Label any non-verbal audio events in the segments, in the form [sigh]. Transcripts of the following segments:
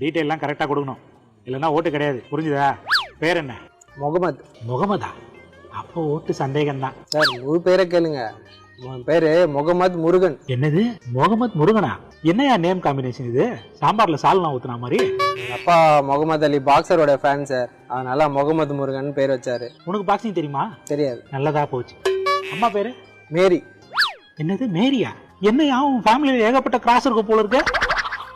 டீட்டெயிலாம் கரெக்டாக கொடுக்கணும். இல்லைன்னா ஓட்டு கிடையாது. புரிஞ்சுதா? பேர் என்ன? முகமது. முகமதா? அப்போ ஓட்டு சந்தேகம்தான். சார் முழு பேரை கேளுங்க. உன் பேரு முகமது முருகன். என்னது? முகமது முருகனா? என்னையா நேம் காம்பினேஷன் இது? சாம்பார்ல சால்னா ஊத்துனா மாதிரி? அப்பா முகமது அலி பாக்ஸரோட ஃபேன் சார். அதனால முகமது முருகன் பேர் வச்சாரு. உனக்கு பாக்ஸிங் தெரியுமா? தெரியாது. நல்லதா போச்சு. அம்மா பேரு? மேரி. என்னது மேரியா? என்னையா உன் ஃபேமிலியில் ஏகப்பட்ட கிராஸ் இருக்கு போல இருக்கு?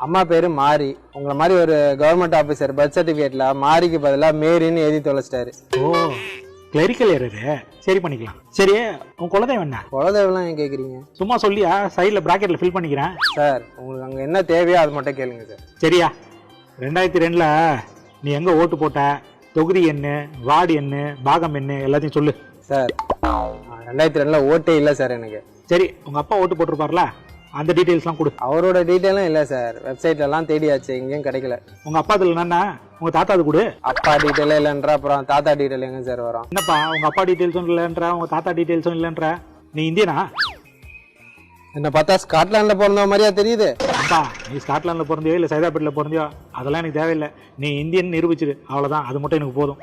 அம்மா பேரு மாரி. உங்களை மாதிரி ஒரு கவர்மெண்ட் ஆஃபீஸர் பர்த் சர்டிஃபிகேட்ல மாரிக்கு பதிலாக மேரின்னு எழுதி தொலைச்சிட்டாரு. ஓ கிளரிக்கல் எரரு சரி பண்ணிக்கலாம். சரி உன் குலதெய்வம் என்ன? குலதெய்வம்லாம் ஏன் கேட்குறீங்க சும்மா சொல்லியா? சைடில் ப்ராக்கெட்டில் ஃபில் பண்ணிக்கிறேன். சார் உங்களுக்கு அங்கே என்ன தேவையோ அது மட்டும் கேளுங்க சார். சரியா? ரெண்டாயிரத்தி ரெண்டில் நீ எங்கே ஓட்டு போட்ட? தொகுதி என்ன வார்டு என்ன பாகம் என்ன எல்லாத்தையும் சொல்லு. சார் ரெண்டாயிரத்தி ரெண்டில் ஓட்டே இல்லை சார் எனக்கு. சரி உங்கள் அப்பா ஓட்டு போட்டிருப்பார்ல? அந்த டீட்டெயில்ஸ்லாம் கொடு. அவரோட டீட்டெயிலும் இல்லை சார் வெப்சைட்லலாம் தேடியாச்சு. எங்கேயும் கிடைக்கல. உங்கள் அப்பா இதில் என்னன்னா உங்கள் தாத்தாது கொடு. அப்பா டீட்டெயிலே இல்லைன்ற. அப்புறம் தாத்தா டீட்டெயில் எங்க சார் வரும்? என்னப்பா உங்கள் அப்பா டீட்டெயில்ஸும் இல்லைன்ற? உங்கள் தாத்தா டீட்டெயில்ஸும் இல்லைன்ற? நீ இந்தியனா? என்ன பார்த்தா ஸ்காட்லாண்ட்ல பிறந்த மாதிரியா தெரியுது. அப்பா நீ ஸ்காட்லாண்டில் பிறந்தியோ இல்லை சைதாப்பேட்டில் பிறந்தியோ அதெல்லாம் எனக்கு தேவையில்லை. நீ இந்தியன் நிரூபிச்சிரு அவ்வளோதான் அது மட்டும் எனக்கு போதும்.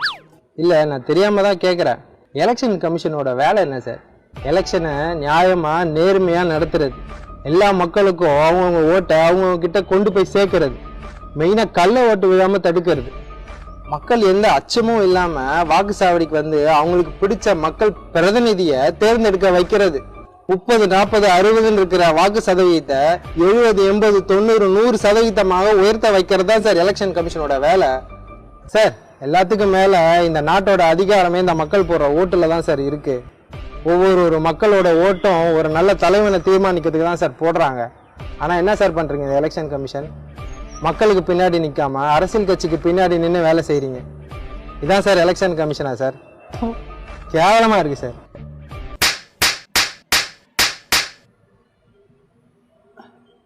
இல்லை நான் தெரியாம தான் கேட்குறேன் எலெக்ஷன் கமிஷனோட வேலை என்ன சார் எலெக்ஷனை நியாயமா நேர்மையா நடத்துறது. எல்லா மக்களுக்கும் அவங்கவுங்க ஓட்டை அவங்கவுங்க கிட்ட கொண்டு போய் சேர்க்கறது. மெயினாக கள்ள ஓட்டு விழாமல் தடுக்கிறது. மக்கள் எந்த அச்சமும் இல்லாம வாக்குச்சாவடிக்கு வந்து அவங்களுக்கு பிடிச்ச மக்கள் பிரதிநிதியை தேர்ந்தெடுக்க வைக்கிறது. முப்பது நாற்பது அறுபதுன்னு இருக்கிற வாக்கு சதவீதத்தை எழுபது எண்பது தொண்ணூறு நூறு சதவீதமாக உயர்த்த வைக்கிறது தான் சார் எலெக்ஷன் கமிஷனோட வேலை? சார் எல்லாத்துக்கும் மேலே இந்த நாட்டோட அதிகாரமே இந்த மக்கள் போடுற ஓட்டில் தான் சார் இருக்குது ஒவ்வொரு ஒரு மக்களோட ஓட்டும் ஒரு நல்ல தலைவனை தீர்மானிக்கிறதுக்கு தான் சார் போடுறாங்க. ஆனா என்ன சார் பண்றீங்க இந்த எலெக்ஷன் கமிஷன் மக்களுக்கு பின்னாடி நிக்காம அரசியல் கட்சிக்கு பின்னாடி நின்று வேலை செய்றீங்க. இதான் சார் எலெக்ஷன் கமிஷனா சார்? கேவலமா இருக்கு சார்.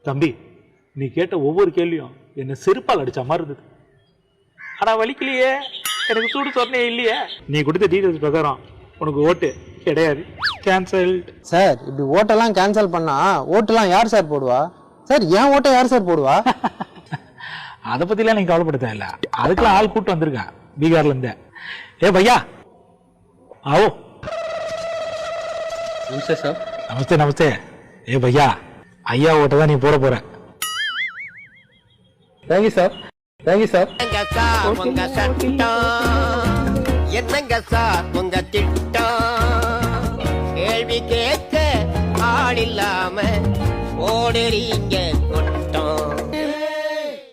தம்பி நீ கேட்ட ஒவ்வொரு கேள்வியும் என்னை செருப்பால் அடிச்ச மாதிரி இருந்தது. ஆனா வலிக்கலையே. எனக்கு சூடு சொன்னே இல்லையே. நீ கொடுத்த டீட்டெயில்ஸ் பிரகாரம் உனக்கு ஓட்டு. கிடையாது. கேன்சல்ட் சார் இப்படி ஓட்டெல்லாம் கேன்சல் பண்ணா ஓட்டெல்லாம் யார் சார் போடுவா? சார் ஏன் ஓட்டை யார் சார் போடுவா? [laughs] அதை பத்திலாம் நீங்க கவலைப்பட தேவையில்ல அதுக்கெல்லாம் ஆள் கூட்டு வந்திருக்கேன் பீகார்ல இருந்து. ஏ பையா. ஆவோ. நமஸ்தே சார் நமஸ்தே நமஸ்தே. ஏ பையா. ஐயா ஓட்ட தான் நீ போட போற. Thank you sir thank you sir என்னங்க சார் உங்க திட்டம்? கேட்க ஆள் இல்லாம ஓடுறீங்க.